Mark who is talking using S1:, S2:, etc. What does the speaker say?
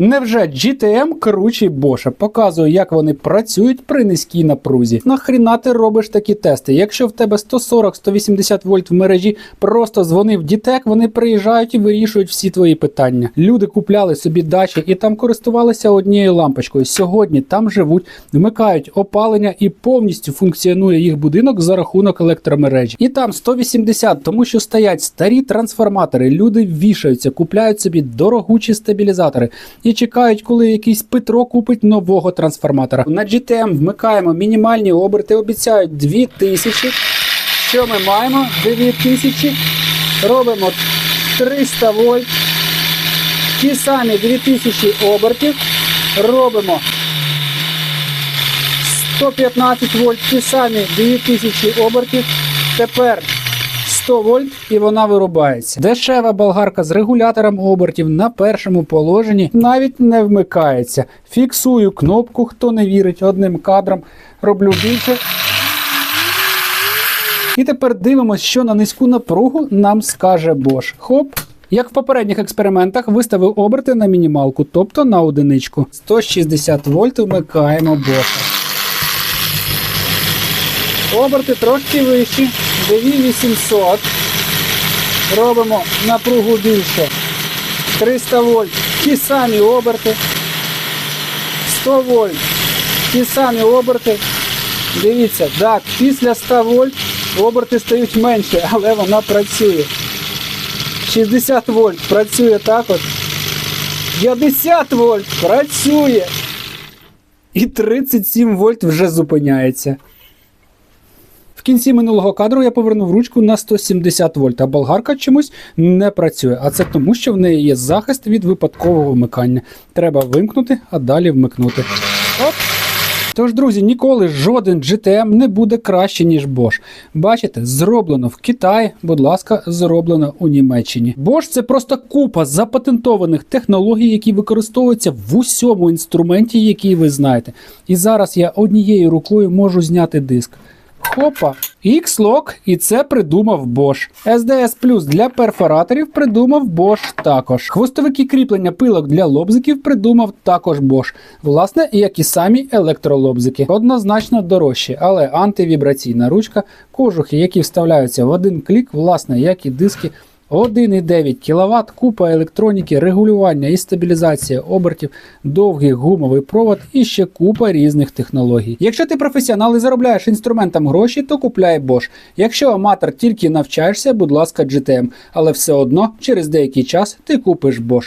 S1: Невже GTM круче Боша? Показує, як вони працюють при низькій напрузі. Нахріна ти робиш такі тести? Якщо в тебе 140-180 вольт в мережі, просто дзвонив Дітек, вони приїжджають і вирішують всі твої питання. Люди купляли собі дачі і там користувалися однією лампочкою. Сьогодні там живуть, вмикають опалення і повністю функціонує їх будинок за рахунок електромережі. І там 180, тому що стоять старі трансформатори. Люди вішаються, купляють собі дорогучі стабілізатори і чекають, коли якийсь Петро купить нового трансформатора. На GTM вмикаємо мінімальні оберти, обіцяють 2000. Що ми маємо? 2000. Робимо 300 вольт. Ті самі 2000 обертів. Робимо 115 вольт, ті самі 2000 обертів. Тепер 100 вольт і вона вирубається. Дешева болгарка з регулятором обертів на першому положенні навіть не вмикається. Фіксую кнопку, хто не вірить одним кадром. Роблю більше. І тепер дивимося, що на низьку напругу нам скаже Bosch. Хоп. Як в попередніх експериментах, виставив оберти на мінімалку, тобто на одиничку. 160 вольт вмикаємо Bosch. Оберти трошки вищі, 2800. Робимо напругу більше. 300 вольт. Ті самі оберти. 100 вольт. Ті самі оберти. Дивіться, так, після 100 вольт оберти стають менше, але вона працює. 60 вольт працює також. 50 вольт працює. І 37 вольт вже зупиняється. Кінці минулого кадру я повернув ручку на 170 вольт, а болгарка чомусь не працює. А це тому, що в неї є захист від випадкового вмикання. Треба вимкнути, а далі вмикнути. Оп! Тож, друзі, ніколи жоден GTM не буде краще, ніж Bosch. Бачите, зроблено в Китаї, будь ласка, зроблено у Німеччині. Bosch – це просто купа запатентованих технологій, які використовуються в усьому інструменті, який ви знаєте. І зараз я однією рукою можу зняти диск. Хопа, X-Lock, і це придумав Bosch. SDS Plus для перфораторів придумав Bosch також. Хвостовики кріплення пилок для лобзиків придумав також Bosch. Власне, як і самі електролобзики. Однозначно дорожчі, але антивібраційна ручка, кожухи, які вставляються в один клік, власне, як і диски. 1,9 кВт, купа електроніки, регулювання і стабілізація обертів, довгий гумовий провод і ще купа різних технологій. Якщо ти професіонал і заробляєш інструментам гроші, то купляй Bosch. Якщо аматор тільки навчаєшся, будь ласка, GTM, але все одно через деякий час ти купиш Bosch.